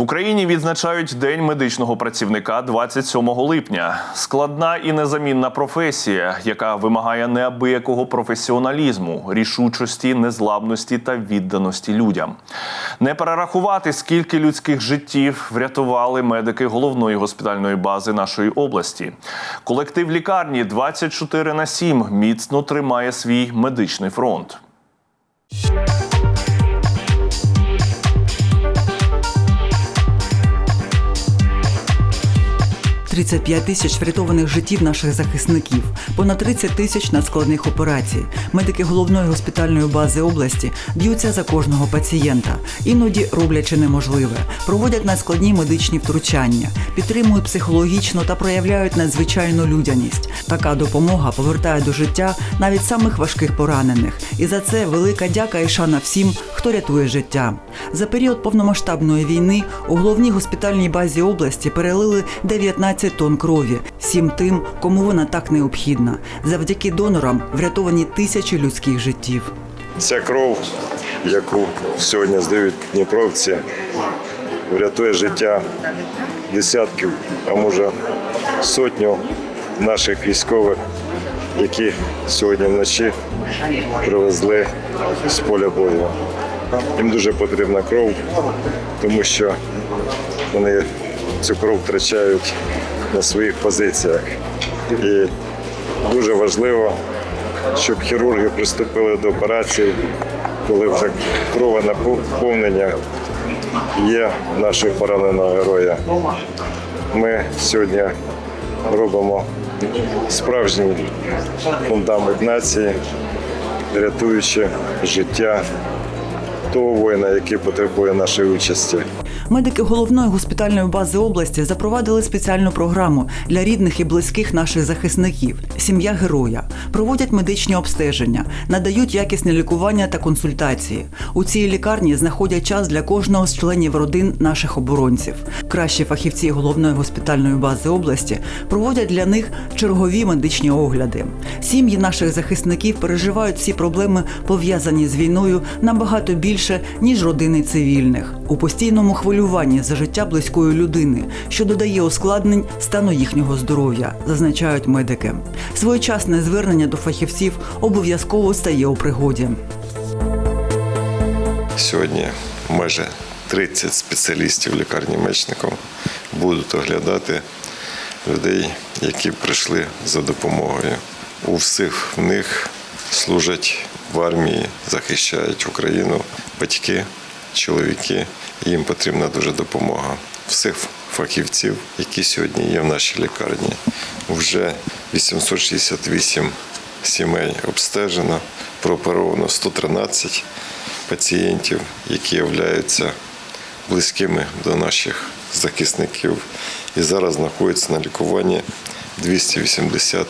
В Україні відзначають День медичного працівника 27 липня. Складна і незамінна професія, яка вимагає неабиякого професіоналізму, рішучості, незламності та відданості людям. Не перерахувати, скільки людських життів врятували медики головної госпітальної бази нашої області. Колектив лікарні 24 на 7 міцно тримає свій медичний фронт. 35 тисяч врятованих життів наших захисників, понад 30 тисяч надскладних операцій. Медики головної госпітальної бази області б'ються за кожного пацієнта, іноді роблячи неможливе, проводять надскладні медичні втручання, підтримують психологічно та проявляють надзвичайну людяність. Така допомога повертає до життя навіть самих важких поранених. І за це велика дяка і шана всім, хто рятує життя. За період повномасштабної війни у головній госпітальній базі області перелили 19 тонн крові всім тим, кому вона так необхідна. Завдяки донорам врятовані тисячі людських життів. Ця кров, яку сьогодні здають дніпровці, врятує життя десятків, а може сотню наших військових, які сьогодні вночі привезли з поля бою. Їм дуже потрібна кров, тому що вони цю кров втрачають на своїх позиціях. І дуже важливо, щоб хірурги приступили до операції, коли вже крове наповнення є нашого пораненого героя. Ми сьогодні робимо справжній фундамент нації, рятуючи життя того воїна, який потребує нашої участі. Медики головної госпітальної бази області запровадили спеціальну програму для рідних і близьких наших захисників сім'я героя. Проводять медичні обстеження, надають якісне лікування та консультації. У цій лікарні знаходять час для кожного з членів родин наших оборонців. Кращі фахівці головної госпітальної бази області проводять для них чергові медичні огляди. Сім'ї наших захисників переживають всі проблеми, пов'язані з війною, набагато більше ніж родини цивільних у постійному хвилюванні за життя близької людини, що додає ускладнень стану їхнього здоров'я, зазначають медики. Своєчасне звернення до фахівців обов'язково стає у пригоді. Сьогодні майже 30 спеціалістів лікарні мечників будуть оглядати людей, які прийшли за допомогою. У всіх в них служать в армії, захищають Україну батьки, чоловіки. Їм потрібна дуже допомога. Всіх фахівців, які сьогодні є в нашій лікарні, вже 868 сімей обстежено, прооперовано 113 пацієнтів, які являються близькими до наших захисників. І зараз знаходяться на лікуванні 280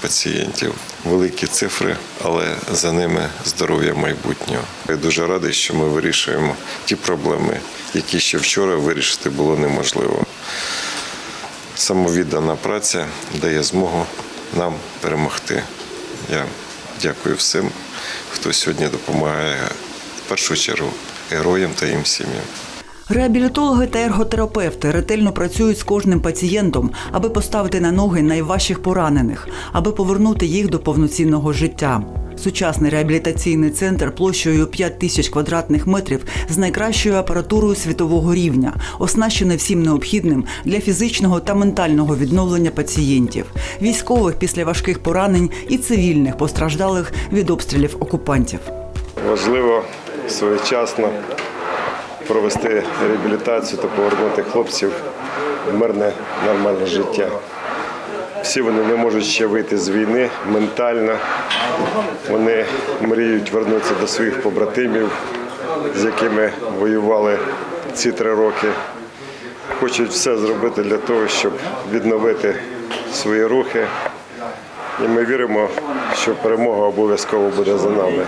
пацієнтів. Великі цифри, але за ними здоров'я майбутнього. Я дуже радий, що ми вирішуємо ті проблеми, які ще вчора вирішити було неможливо. Самовіддана праця дає змогу нам перемогти. Я дякую всім, хто сьогодні допомагає в першу чергу героям та їм сім'ям. Реабілітологи та ерготерапевти ретельно працюють з кожним пацієнтом, аби поставити на ноги найважчих поранених, аби повернути їх до повноцінного життя. Сучасний реабілітаційний центр площею 5 тисяч квадратних метрів з найкращою апаратурою світового рівня, оснащений всім необхідним для фізичного та ментального відновлення пацієнтів, військових після важких поранень і цивільних постраждалих від обстрілів окупантів. Важливо своєчасно провести реабілітацію та повернути хлопців в мирне нормальне життя. Всі вони не можуть ще вийти з війни ментально. Вони мріють вернутися до своїх побратимів, з якими воювали ці три роки. Хочуть все зробити для того, щоб відновити свої рухи. І ми віримо що перемога обов'язково буде за нами.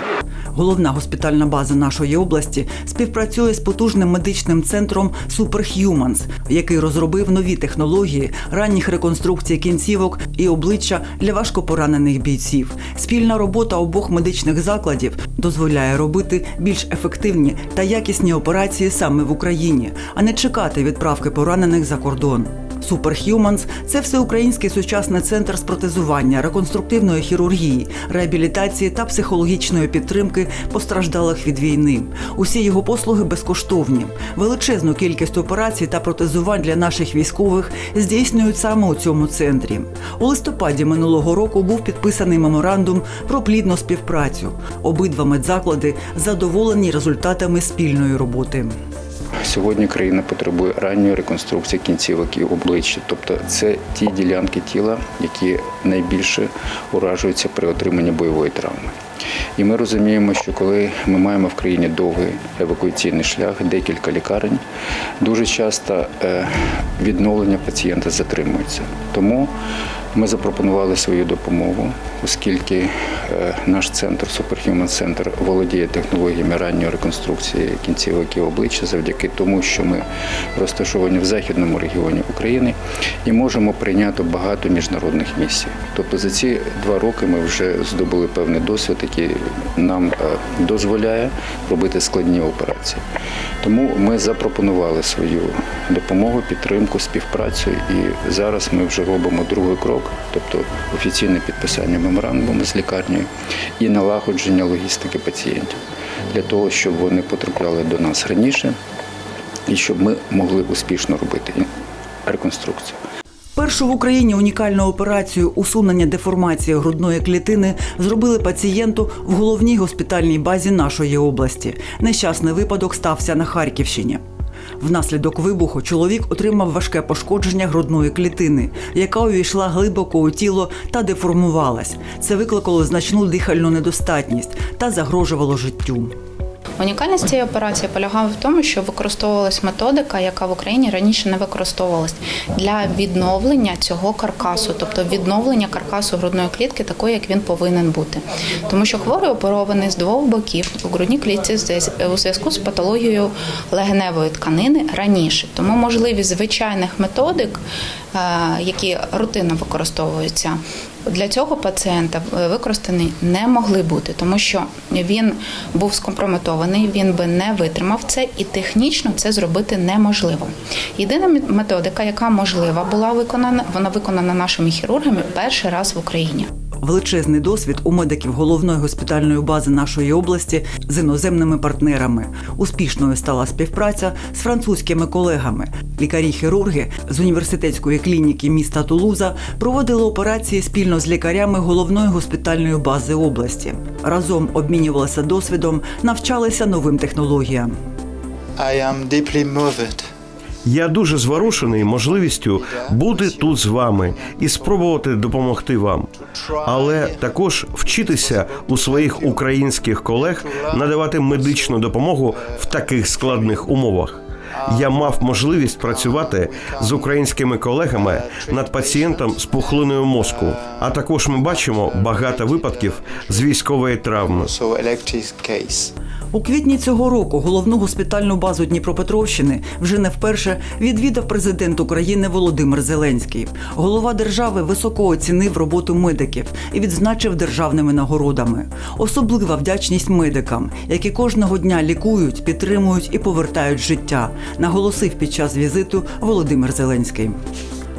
Головна госпітальна база нашої області співпрацює з потужним медичним центром Superhumans, який розробив нові технології ранніх реконструкцій кінцівок і обличчя для важкопоранених бійців. Спільна робота обох медичних закладів дозволяє робити більш ефективні та якісні операції саме в Україні, а не чекати відправки поранених за кордон. Superhumans – це всеукраїнський сучасний центр з протезування, реконструктивної хірургії, реабілітації та психологічної підтримки постраждалих від війни. Усі його послуги безкоштовні. Величезну кількість операцій та протезувань для наших військових здійснюють саме у цьому центрі. У листопаді минулого року був підписаний меморандум про плідну співпрацю. Обидва медзаклади задоволені результатами спільної роботи. Сьогодні країна потребує ранньої реконструкції кінцівок і обличчя, тобто це ті ділянки тіла, які найбільше уражуються при отриманні бойової травми. І ми розуміємо, що коли ми маємо в країні довгий евакуаційний шлях, декілька лікарень, дуже часто е, відновлення пацієнта затримується. Тому ми запропонували свою допомогу, оскільки е, наш центр, Superhuman Center, володіє технологіями ранньої реконструкції кінцівок і обличчя завдяки тому, що ми розташовані в західному регіоні України і можемо прийняти багато міжнародних місій. Тобто за ці два роки ми вже здобули певний досвід, який нам е, дозволяє робити складні операції. Тому ми запропонували свою допомогу, підтримку, співпрацю, і зараз ми вже робимо другий крок, тобто офіційне підписання меморандуму з лікарнею і налагодження логістики пацієнтів для того, щоб вони потрапляли до нас раніше і щоб ми могли успішно робити реконструкцію. Першу в Україні унікальну операцію усунення деформації грудної клітини зробили пацієнту в головній госпітальній базі нашої області. Нещасний випадок стався на Харківщині. Внаслідок вибуху чоловік отримав важке пошкодження грудної клітини, яка увійшла глибоко у тіло та деформувалась. Це викликало значну дихальну недостатність та загрожувало життю. Унікальність цієї операції полягала в тому, що використовувалась методика, яка в Україні раніше не використовувалась для відновлення цього каркасу, тобто відновлення каркасу грудної клітки такої, як він повинен бути. Тому що хворий оперований з двох боків у грудній клітці у зв'язку з патологією легеневої тканини раніше. Тому можливість звичайних методик, е, які рутинно використовуються. Для цього пацієнта е, використані не могли бути, тому що він був скомпрометований, він би не витримав це, і технічно це зробити неможливо. Єдина методика, яка можлива була виконана, вона виконана нашими хірургами перший раз в Україні. Величезний досвід у медиків головної госпітальної бази нашої області з іноземними партнерами. Успішною стала співпраця з французькими колегами. Лікарі-хірурги з університетської клініки міста Тулуза проводили операції спільно з лікарями головної госпітальної бази області. Разом обмінювалися досвідом, навчалися новим технологіям. I am deeply moved. Я дуже зворушений можливістю бути тут з вами і спробувати допомогти вам, але також вчитися у своїх українських колег надавати медичну допомогу в таких складних умовах. Я мав можливість працювати з українськими колегами над пацієнтом з пухлиною мозку. А також ми бачимо багато випадків з військової травми. У квітні цього року головну госпітальну базу Дніпропетровщини вже не вперше відвідав президент України Володимир Зеленський. Голова держави високо оцінив роботу медиків і відзначив державними нагородами. Особлива вдячність медикам, які кожного дня лікують, підтримують і повертають життя, наголосив під час візиту Володимир Зеленський.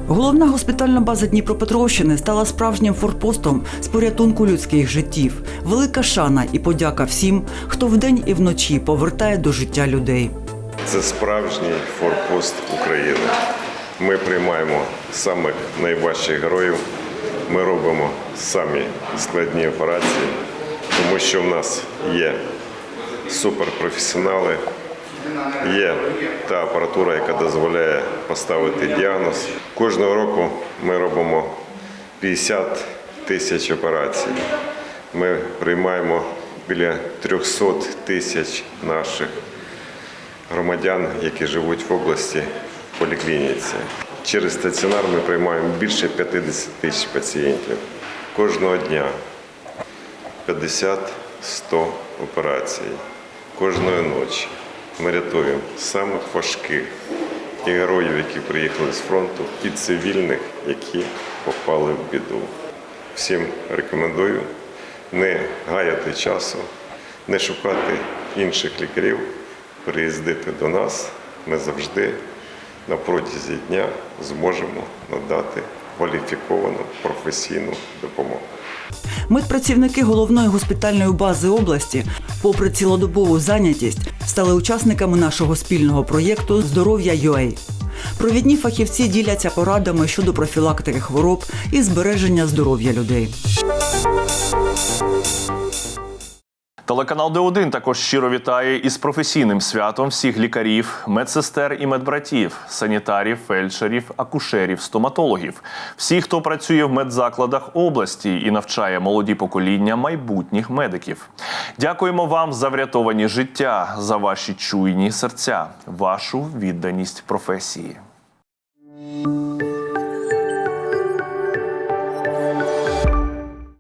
Головна госпітальна база Дніпропетровщини стала справжнім форпостом з порятунку людських життів. Велика шана і подяка всім, хто вдень і вночі повертає до життя людей. Це справжній форпост України. Ми приймаємо самих найважчих героїв. Ми робимо самі складні операції, тому що в нас є суперпрофесіонали, є та апаратура, яка дозволяє поставити діагноз. Кожного року ми робимо 50 тисяч операцій. Ми приймаємо біля 300 тисяч наших громадян, які живуть в області в поліклініці. Через стаціонар ми приймаємо більше 50 тисяч пацієнтів. Кожного дня 50-100 операцій кожної ночі. Ми рятуємо самих важких і героїв, які приїхали з фронту, і цивільних, які попали в біду. Всім рекомендую не гаяти часу, не шукати інших лікарів, приїздити до нас. Ми завжди на протязі дня зможемо надати кваліфіковану професійну допомогу. Медпрацівники головної госпітальної бази області, попри цілодобову зайнятість, стали учасниками нашого спільного проєкту Здоров'я UA. Провідні фахівці діляться порадами щодо профілактики хвороб і збереження здоров'я людей. Телеканал Д1 також щиро вітає із професійним святом всіх лікарів, медсестер і медбратів, санітарів, фельдшерів, акушерів, стоматологів, всіх, хто працює в медзакладах області і навчає молоді покоління майбутніх медиків. Дякуємо вам за врятовані життя, за ваші чуйні серця, вашу відданість професії.